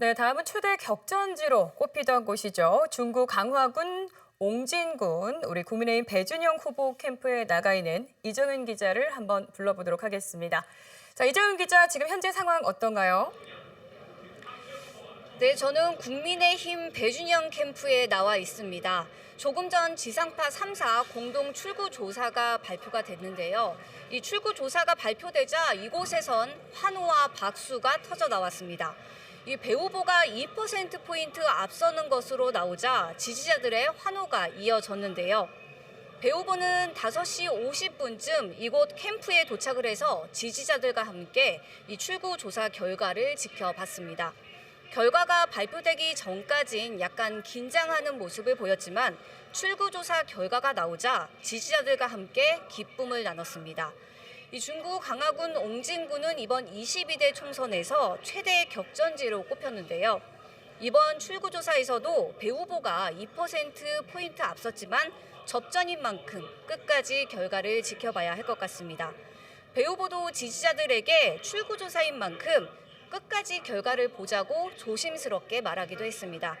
네, 다음은 초대 격전지로 꼽히던 곳이죠. 중구 강화군 옹진군 우리 국민의힘 배준영 후보 캠프에 나가 있는 이정은 기자를 한번 불러보도록 하겠습니다. 자, 이정은 기자 지금 현재 상황 어떤가요? 네, 저는 국민의힘 배준영 캠프에 나와 있습니다. 조금 전 지상파 3사 공동 출구 조사가 발표가 됐는데요. 이 출구 조사가 발표되자 이곳에선 환호와 박수가 터져 나왔습니다. 이 배 후보가 2%포인트 앞서는 것으로 나오자 지지자들의 환호가 이어졌는데요. 배 후보는 5시 50분쯤 이곳 캠프에 도착을 해서 지지자들과 함께 이 출구 조사 결과를 지켜봤습니다. 결과가 발표되기 전까진 약간 긴장하는 모습을 보였지만 출구조사 결과가 나오자 지지자들과 함께 기쁨을 나눴습니다. 이 중구 강화군 옹진군은 이번 22대 총선에서 최대 격전지로 꼽혔는데요. 이번 출구조사에서도 배 후보가 2%포인트 앞섰지만 접전인 만큼 끝까지 결과를 지켜봐야 할 것 같습니다. 배 후보도 지지자들에게 출구조사인 만큼 끝까지 결과를 보자고 조심스럽게 말하기도 했습니다.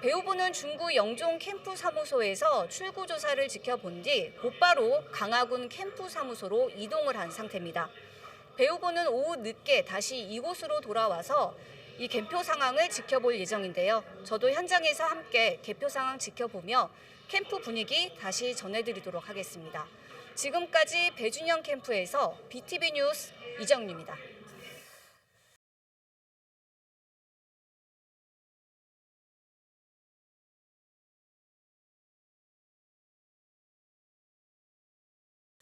배 후보는 중구 영종 캠프 사무소에서 출구 조사를 지켜본 뒤 곧바로 강화군 캠프 사무소로 이동을 한 상태입니다. 배 후보는 오후 늦게 다시 이곳으로 돌아와서 이 개표 상황을 지켜볼 예정인데요. 저도 현장에서 함께 개표 상황 지켜보며 캠프 분위기 다시 전해드리도록 하겠습니다. 지금까지 배준영 캠프에서 BTV 뉴스 이정유입니다.